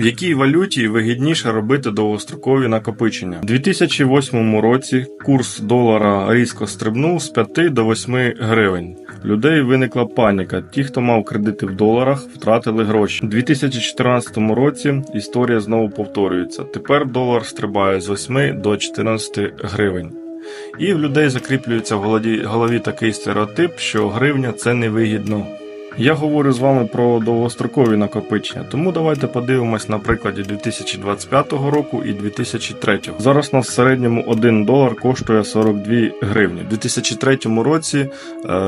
В якій валюті вигідніше робити довгострокові накопичення? У 2008 році курс долара різко стрибнув з 5 до 8 гривень. Людей виникла паніка. Ті, хто мав кредити в доларах, втратили гроші. У 2014 році історія знову повторюється. Тепер долар стрибає з 8 до 14 гривень. І в людей закріплюється в голові такий стереотип, що гривня це невигідно. Я говорю з вами про довгострокові накопичення, тому давайте подивимось на прикладі 2025 року і 2003. Зараз нас в середньому 1 долар коштує 42 гривні. У 2003 році е,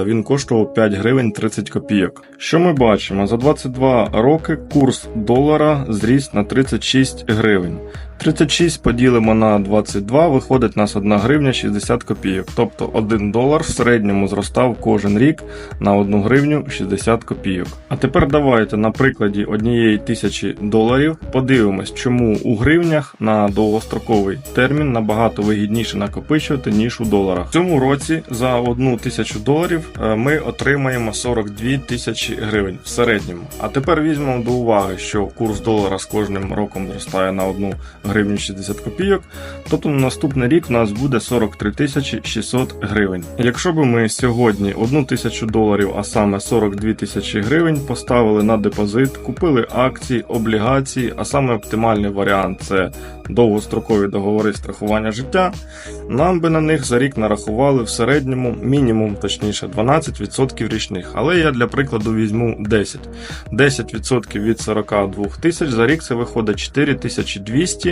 він коштував 5 гривень 30 копійок. Що ми бачимо? За 22 роки курс долара зріс на 36 гривень. 36 поділимо на 22, виходить нас 1 гривня 60 копійок. Тобто 1 долар в середньому зростав кожен рік на 1 гривню 60 копійок. А тепер давайте на прикладі однієї тисячі доларів подивимось, чому у гривнях на довгостроковий термін набагато вигідніше накопичувати, ніж у доларах. В цьому році за 1 тисячу доларів е, ми отримаємо 42 тисячі гривень в середньому. А тепер візьмемо до уваги, що курс долара з кожним роком зростає на 1 гривню 60 копійок, тобто на наступний рік у нас буде 43 тисячі 600 гривень. Якщо б ми сьогодні 1 тисячу доларів, а саме 42 тисячі гривень, поставили на депозит, купили акції, облігації, а саме оптимальний варіант це довгострокові договори страхування життя, нам би на них за рік нарахували в середньому мінімум, точніше 12% річних. Але я для прикладу візьму 10. 10% від 42 тисяч за рік це виходить 4200,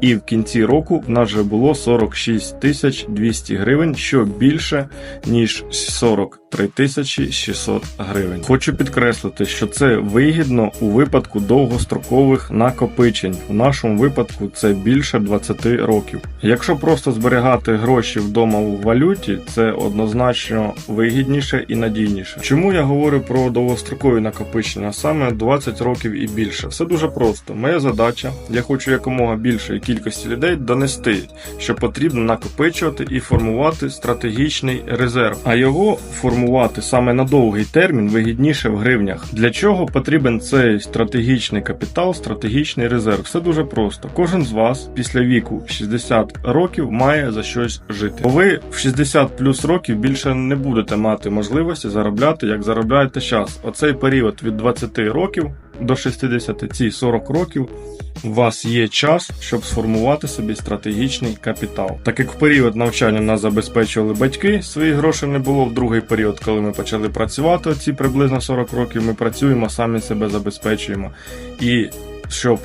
і в кінці року в нас вже було 46 тисяч 200 гривень, що більше ніж 43 тисячі 600 гривень. Хочу підкреслити, що це вигідно у випадку довгострокових накопичень. У нашому випадку це більше 20 років. Якщо просто зберігати гроші вдома у валюті, це однозначно вигідніше і надійніше. Чому я говорю про довгострокові накопичення, саме 20 років і більше? Все дуже просто. Моя задача, я хочу якомога більшої кількості людей донести, що потрібно накопичувати і формувати стратегічний резерв, а його формувати саме на довгий термін вигідніше в гривнях. Для чого потрібен цей стратегічний капітал, стратегічний резерв? Все дуже просто. Кожен з вас після віку 60 років має за щось жити. Бо ви в 60 плюс років більше не будете мати можливості заробляти, як заробляєте зараз. Оцей період від 20 років до 60, ці 40 років. У вас є час, щоб сформувати собі стратегічний капітал. Так як в період навчання нас забезпечували батьки, своїх грошей не було. В другий період, коли ми почали працювати, Ці приблизно 40 років, ми працюємо, самі себе забезпечуємо. І щоб